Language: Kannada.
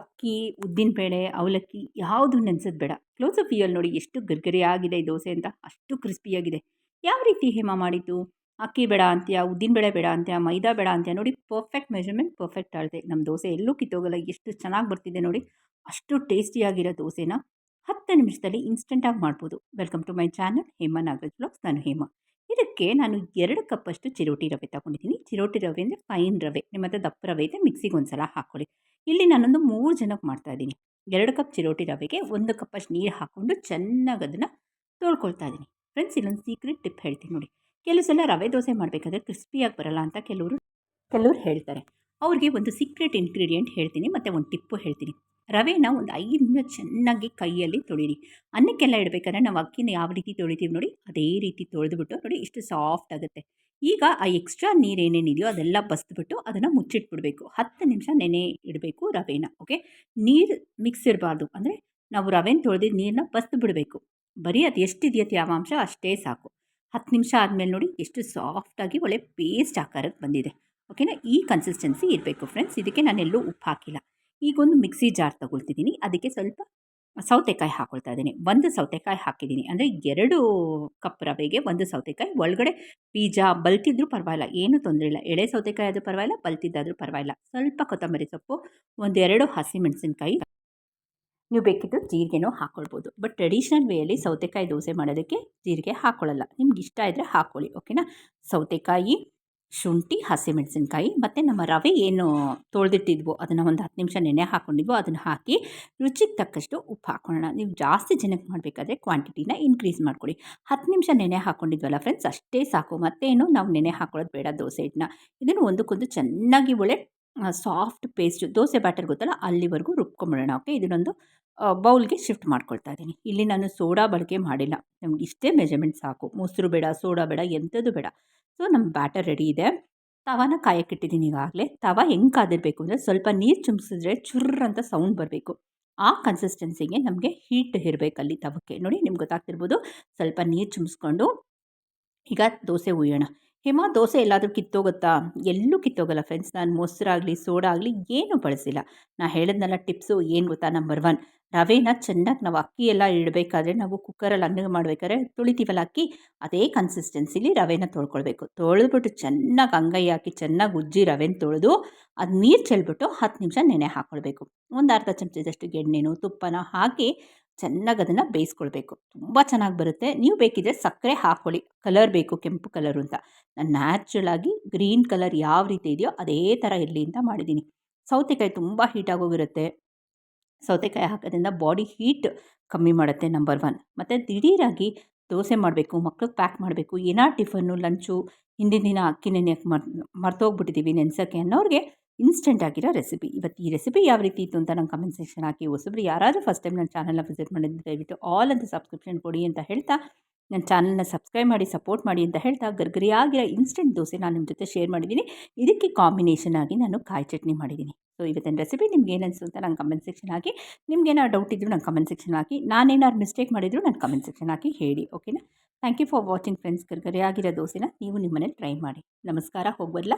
ಅಕ್ಕಿ ಉದ್ದಿನಬೇಳೆ ಅವಲಕ್ಕಿ ಯಾವುದು ನೆನೆಸೋದು ಬೇಡ. ಕ್ಲೋಸಪ್ ವ್ಯೂಯಲ್ಲಿ ನೋಡಿ ಎಷ್ಟು ಗರ್ಗರಿಯಾಗಿದೆ ಈ ದೋಸೆ ಅಂತ ಅಷ್ಟು ಕ್ರಿಸ್ಪಿಯಾಗಿದೆ ಯಾವ ರೀತಿ ಹೇಮ ಮಾಡಿದ್ದು? ಅಕ್ಕಿ ಬೇಡ ಅಂತೀಯ ಉದ್ದಿನಬೇಳೆ ಬೇಡ ಅಂತ್ಯ, ಮೈದಾ ಬೇಡ ಅಂತ್ಯ ನೋಡಿ ಪರ್ಫೆಕ್ಟ್ ಮೆಜರ್ಮೆಂಟ್ ಪರ್ಫೆಕ್ಟ್ ಆಳ್ತೆ ನಮ್ಮ ದೋಸೆ ಎಲ್ಲೂ ಕಿತ್ತೋಗಲ್ಲ, ಎಷ್ಟು ಚೆನ್ನಾಗಿ ಬರ್ತಿದೆ ನೋಡಿ. ಅಷ್ಟು ಟೇಸ್ಟಿಯಾಗಿರೋ ದೋಸೆನ ಹತ್ತು ನಿಮಿಷದಲ್ಲಿ ಇನ್ಸ್ಟೆಂಟಾಗಿ ಮಾಡ್ಬೋದು. Welcome to my channel Hema Nagaraj blogs ನಾನು ಹೇಮ. ಇದಕ್ಕೆ ನಾನು ಎರಡು ಕಪ್ಪಷ್ಟು ಚಿರೋಟಿ ರವೆ ತಗೊಂಡಿದ್ದೀನಿ. ಚಿರೋಟಿ ರವೆ ಅಂದರೆ ಫೈನ್ ರವೆ. ನಿಮ್ಮ ಹತ್ರ ದಪ್ಪ ರವೆ ಇದೆ ಮಿಕ್ಸಿಗೆ ಒಂದು ಸಲ ಹಾಕ್ಕೊಳ್ಳಿ. ಇಲ್ಲಿ ನಾನೊಂದು ಮೂರು ಜನಕ್ಕೆ ಮಾಡ್ತಾಯಿದ್ದೀನಿ ಎರಡು ಕಪ್ ಚಿರೋಟಿ ರವೆಗೆ ಒಂದು ಕಪ್ಪಷ್ಟು ನೀರು ಹಾಕ್ಕೊಂಡು ಚೆನ್ನಾಗಿ ಅದನ್ನು ತೊಳ್ಕೊಳ್ತಾ ಇದ್ದೀನಿ. ಫ್ರೆಂಡ್ಸ್ ಇಲ್ಲೊಂದು ಸೀಕ್ರೆಟ್ ಟಿಪ್ ಹೇಳ್ತೀನಿ ನೋಡಿ. ಕೆಲವು ಸಲ ರವೆ ದೋಸೆ ಮಾಡಬೇಕಾದ್ರೆ ಕ್ರಿಸ್ಪಿಯಾಗಿ ಬರಲ್ಲ ಅಂತ ಕೆಲವರು ಕೆಲವರು ಹೇಳ್ತಾರೆ. ಅವ್ರಿಗೆ ಒಂದು ಸೀಕ್ರೆಟ್ ಇಂಗ್ರೀಡಿಯೆಂಟ್ ಹೇಳ್ತೀನಿ, ಮತ್ತು ಒಂದು ಟಿಪ್ಪು ಹೇಳ್ತೀನಿ. ರವೆನ ಒಂದು ಐದು ನಿಮಿಷ ಚೆನ್ನಾಗಿ ಕೈಯಲ್ಲಿ ತೊಳಿರಿ. ಅನ್ನಕ್ಕೆಲ್ಲ ಇಡಬೇಕಾದ್ರೆ ನಾವು ಅಕ್ಕಿನ ಯಾವ ರೀತಿ ತೊಳಿತೀವಿ ನೋಡಿ, ಅದೇ ರೀತಿ ತೊಳೆದುಬಿಟ್ಟು ನೋಡಿ, ಇಷ್ಟು ಸಾಫ್ಟ್ ಆಗುತ್ತೆ. ಈಗ ಆ ಎಕ್ಸ್ಟ್ರಾ ನೀರೇನೇನಿದೆಯೋ ಅದೆಲ್ಲ ಬಸ್ದುಬಿಟ್ಟು ಅದನ್ನು ಮುಚ್ಚಿಟ್ಬಿಡಬೇಕು. ಹತ್ತು ನಿಮಿಷ ನೆನೆ ಇಡಬೇಕು ರವೆನ ಓಕೆ ನೀರು ಮಿಕ್ಸ್ ಇರಬಾರ್ದು, ಅಂದರೆ ನಾವು ರವೆನ ತೊಳೆದಿದ್ದ ನೀರನ್ನ ಬಸ್ದು ಬಿಡಬೇಕು ಬರೀ ಅದು ಎಷ್ಟಿದೆಯೋ ತೇವಾಂಶ ಅಷ್ಟೇ ಸಾಕು. ಹತ್ತು ನಿಮಿಷ ಆದಮೇಲೆ ನೋಡಿ, ಎಷ್ಟು ಸಾಫ್ಟಾಗಿ ಒಳ್ಳೆ ಪೇಸ್ಟ್ ಆಕಾರಕ್ಕೆ ಬಂದಿದೆ. ಓಕೆನಾ ಈ ಕನ್ಸಿಸ್ಟೆನ್ಸಿ ಇರಬೇಕು ಫ್ರೆಂಡ್ಸ್ ಇದಕ್ಕೆ ನಾನೆಲ್ಲೂ ಉಪ್ಪು ಹಾಕಿಲ್ಲ. ಈಗೊಂದು ಮಿಕ್ಸಿ ಜಾರ್ ತಗೊಳ್ತಿದ್ದೀನಿ. ಅದಕ್ಕೆ ಸ್ವಲ್ಪ ಸೌತೆಕಾಯಿ ಹಾಕೊಳ್ತಾ ಇದ್ದೀನಿ. ಒಂದು ಸೌತೆಕಾಯಿ ಹಾಕಿದ್ದೀನಿ. ಅಂದರೆ ಎರಡು ಕಪ್ ರವೆಗೆ ಒಂದು ಸೌತೆಕಾಯಿ. ಒಳಗಡೆ ಬೀಜ ಬಲ್ತಿದ್ರೂ ಪರವಾಗಿಲ್ಲ. ಏನೂ ತೊಂದರೆ ಇಲ್ಲ. ಎಳೆ ಸೌತೆಕಾಯಿ ಆದರೂ ಪರವಾಗಿಲ್ಲ, ಬಲ್ತಿದ್ದಾದರೂ ಪರವಾಗಿಲ್ಲ. ಸ್ವಲ್ಪ ಕೊತ್ತಂಬರಿ ಸೊಪ್ಪು, ಒಂದೆರಡು ಹಸಿಮೆಣಸಿನ್ಕಾಯಿ. ನೀವು ಬೇಕಿದ್ದು ಜೀರಿಗೆನೂ ಹಾಕ್ಕೊಳ್ಬೋದು ಬಟ್ ಟ್ರೆಡಿಷನಲ್ ವೇಯಲ್ಲಿ ಸೌತೆಕಾಯಿ ದೋಸೆ ಮಾಡೋದಕ್ಕೆ ಜೀರಿಗೆ ಹಾಕ್ಕೊಳ್ಳಲ್ಲ ನಿಮ್ಗೆ ಇಷ್ಟ ಇದ್ದರೆ ಹಾಕ್ಕೊಳ್ಳಿ ಓಕೆನಾ ಸೌತೆಕಾಯಿ ಶುಂಠಿ, ಹಸಿಮೆಣಸಿನ್ಕಾಯಿ ಮತ್ತು ನಮ್ಮ ರವೆ ಏನು ತೊಳೆದಿಟ್ಟಿದ್ವೋ ಅದನ್ನು ಒಂದು ಹತ್ತು ನಿಮಿಷ ನೆನೆ ಹಾಕ್ಕೊಂಡಿದ್ವೋ ಅದನ್ನು ಹಾಕಿ ರುಚಿಗೆ ತಕ್ಕಷ್ಟು ಉಪ್ಪು ಹಾಕ್ಕೊಳ್ಳೋಣ ನೀವು ಜಾಸ್ತಿ ಜನಕ್ಕೆ ಮಾಡಬೇಕಾದ್ರೆ ಕ್ವಾಂಟಿಟಿನ ಇನ್ಕ್ರೀಸ್ ಮಾಡ್ಕೊಳ್ಳಿ. ಹತ್ತು ನಿಮಿಷ ನೆನೆ ಹಾಕ್ಕೊಂಡಿದ್ವಲ್ಲ ಫ್ರೆಂಡ್ಸ್, ಅಷ್ಟೇ ಸಾಕು. ಮತ್ತೇನು ನಾವು ನೆನೆ ಹಾಕೊಳ್ಳೋದು ಬೇಡ ದೋಸೆ ಹಿಟ್ಟನ್ನ ಇದನ್ನು ಒಂದಕ್ಕೊಂದು ಚೆನ್ನಾಗಿ ಒಳ್ಳೆ ಸಾಫ್ಟ್ ಪೇಸ್ಟ್, ದೋಸೆ ಬ್ಯಾಟರ್ ಗೊತ್ತಲ್ಲ ಅಲ್ಲಿವರೆಗೂ ರುಬ್ಕೊಂಬಿಡೋಣ, ಓಕೆ? ಇದನ್ನೊಂದು ಬೌಲ್ಗೆ ಶಿಫ್ಟ್ ಮಾಡ್ಕೊಳ್ತಾ ಇದ್ದೀನಿ. ಇಲ್ಲಿ ನಾನು ಸೋಡಾ ಬಳಕೆ ಮಾಡಿಲ್ಲ. ನಮ್ಗೆ ಇಷ್ಟೇ ಮೆಜರ್ಮೆಂಟ್ ಸಾಕು. ಮೊಸರು ಬೇಡ, ಸೋಡಾ ಬೇಡ, ಎಂಥದ್ದು ಬೇಡ. ಸೊ ನಮ್ಮ ಬ್ಯಾಟರ್ ರೆಡಿ ಇದೆ. ತವಾನ ಕಾಯಕ್ಕಿಟ್ಟಿದ್ದೀನಿ ಈಗಾಗಲೇ. ತವ ಹೆಂಗೆ ಕಾದಿರಬೇಕು ಅಂದರೆ ಸ್ವಲ್ಪ ನೀರು ಚುಮ್ಸಿದ್ರೆ ಚುರ್ರ್ ಅಂತ ಸೌಂಡ್ ಬರಬೇಕು. ಆ ಕನ್ಸಿಸ್ಟೆನ್ಸಿಗೆ ನಮಗೆ ಹೀಟ್ ಇರಬೇಕಲ್ಲಿ ತವಕ್ಕೆ. ನೋಡಿ ನಿಮ್ಗೆ ಗೊತ್ತಾಗ್ತಿರ್ಬೋದು. ಸ್ವಲ್ಪ ನೀರು ಚುಮ್ಸ್ಕೊಂಡು ಈಗ ದೋಸೆ ಉಯ್ಯೋಣ ಹಿಮ, ದೋಸೆ ಎಲ್ಲಾದರೂ ಕಿತ್ತೋಗುತ್ತಾ? ಎಲ್ಲೂ ಕಿತ್ತೋಗಲ್ಲ ಫ್ರೆಂಡ್ಸ್ ನಾನು ಮೊಸರಾಗಲಿ ಸೋಡಾ ಆಗಲಿ ಏನೂ ಬಳಸಿಲ್ಲ. ನಾನು ಹೇಳಿದ್ನಲ್ಲ ಟಿಪ್ಸು ಏನು ಗೊತ್ತಾ? ನಂಬರ್ ಒನ್ ರವೆನ ಚೆನ್ನಾಗಿ ನಾವು ಅಕ್ಕಿ ಎಲ್ಲ ಇಡಬೇಕಾದ್ರೆ ನಾವು ಕುಕ್ಕರಲ್ಲಿ ಅನ್ನ ಮಾಡಬೇಕಾದ್ರೆ ತೊಳಿತೀವಲ್ಲ ಅಕ್ಕಿ, ಅದೇ ಕನ್ಸಿಸ್ಟೆನ್ಸಿಲಿ ರವೆನ ತೊಳ್ಕೊಳ್ಬೇಕು. ತೊಳೆದ್ಬಿಟ್ಟು ಚೆನ್ನಾಗಿ ಅಂಗೈ ಹಾಕಿ ಚೆನ್ನಾಗಿ ಉಜ್ಜಿ ರವೆನ ತೊಳೆದು ಅದು ನೀರು ಚೆಲ್ಬಿಟ್ಟು ಹತ್ತು ನಿಮಿಷ ನೆನೆ ಹಾಕ್ಕೊಳ್ಬೇಕು ಒಂದು ಅರ್ಧ ಚಮಚದಷ್ಟು ಎಣ್ಣೆನೋ, ತುಪ್ಪನ ಹಾಕಿ ಚೆನ್ನಾಗಿ ಅದನ್ನು ಬೇಯಿಸ್ಕೊಳ್ಬೇಕು. ತುಂಬ ಚೆನ್ನಾಗಿ ಬರುತ್ತೆ. ನೀವು ಬೇಕಿದ್ರೆ ಸಕ್ಕರೆ ಹಾಕ್ಕೊಳ್ಳಿ ಕಲರ್ ಬೇಕು, ಕೆಂಪು ಕಲರು ಅಂತ. ನಾನು ನ್ಯಾಚುರಲ್ ಆಗಿ ಗ್ರೀನ್ ಕಲರ್ ಯಾವ ರೀತಿ ಇದೆಯೋ ಅದೇ ಥರ ಇರಲಿ ಅಂತ ಮಾಡಿದ್ದೀನಿ. ಸೌತೆಕಾಯಿ ತುಂಬ ಹೀಟಾಗೋಗಿರುತ್ತೆ ಸೌತೆಕಾಯಿ ಹಾಕೋದ್ರಿಂದ ಬಾಡಿ ಹೀಟ್ ಕಮ್ಮಿ ಮಾಡುತ್ತೆ ನಂಬರ್ ಒನ್ ಮತ್ತು ದಿಢೀರಾಗಿ ದೋಸೆ ಮಾಡಬೇಕು, ಮಕ್ಳಿಗೆ ಪ್ಯಾಕ್ ಮಾಡಬೇಕು, ಏನೋ ಟಿಫನ್ನು ಲಂಚು ಹಿಂದಿನ ದಿನ ಅಕ್ಕಿ ನೆನೆಯಕ್ಕೆ ಮರ್ ಮರ್ತೋಗ್ಬಿಟ್ಟಿದ್ದೀವಿ ನೆನೆಸೋಕ್ಕೆ ಅನ್ನೋರಿಗೆ ಇನ್ಸ್ಟೆಂಟ್ ಆಗಿರೋ ರೆಸಿಪಿ ಇವತ್ತು ಈ ರೆಸಿಪಿ ಯಾವ ರೀತಿ ಇತ್ತು ಅಂತ ನಂಗೆ ಕಮೆಂಟ್ ಸೆಕ್ಷನ್ ಹಾಕಿ ಹೊಸಬ್ರು ಯಾರಾದರೂ ಫಸ್ಟ್ ಟೈಮ್ ನನ್ನ ಚಾನಲ್ನ ವಿಸಿಟ್ ಮಾಡಿದ್ರೆ ದಯವಿಟ್ಟು ಆಲ್ ಅಂತ ಸಬ್ಸ್ಕ್ರಿಪ್ಷನ್ ಕೊಡಿ ಅಂತ ಹೇಳ್ತಾ ನನ್ನ ಚಾನಲ್ನ ಸಬ್ಸ್ಕ್ರೈಬ್ ಮಾಡಿ ಸಪೋರ್ಟ್ ಮಾಡಿ ಅಂತ ಹೇಳ್ತಾ ಗರ್ಗರಿಯಾಗಿರೋ ಇನ್ಸ್ಟೆಂಟ್ ದೋಸೆ ನಾನು ನಿಮ್ಮ ಜೊತೆ ಶೇರ್ ಮಾಡಿದ್ದೀನಿ ಇದಕ್ಕೆ ಕಾಂಬಿನೇಷನ್ ಆಗಿ ನಾನು ಕಾಯಿ ಚಟ್ನಿ ಮಾಡಿದ್ದೀನಿ ಸೊ ಇವತ್ತಿನ ರೆಸಿಪಿ ನಿಮ್ಗೆ ಏನು ಅನಿಸ್ತು ಅಂತ ನಂಗೆ ಕಮೆಂಟ್ ಸೆಕ್ಷನ್ ಹಾಕಿ. ನಿಮ್ಗೆ ಏನಾದ್ರು ಡೌಟ್ ಇದ್ದರೂ ನಂಗೆ ಕಮೆಂಟ್ ಸೆಕ್ಷನ್ ಹಾಕಿ. ನಾನೇನಾದ್ರು ಮಿಸ್ಟೇಕ್ ಮಾಡಿದ್ರು ನನ್ನ ಕಮೆಂಟ್ ಸೆಕ್ಷನ್ ಹಾಕಿ ಹೇಳಿ ಓಕೆನಾ thank you for watching friends ಗರ್ಗರಿಯಾಗಿರೋ ದೋಸೆನ ನೀವು ನಿಮ್ಮ ಮನೇಲಿ ಟ್ರೈ ಮಾಡಿ. ನಮಸ್ಕಾರ ಹೋಗ್ಬರಲ್ಲ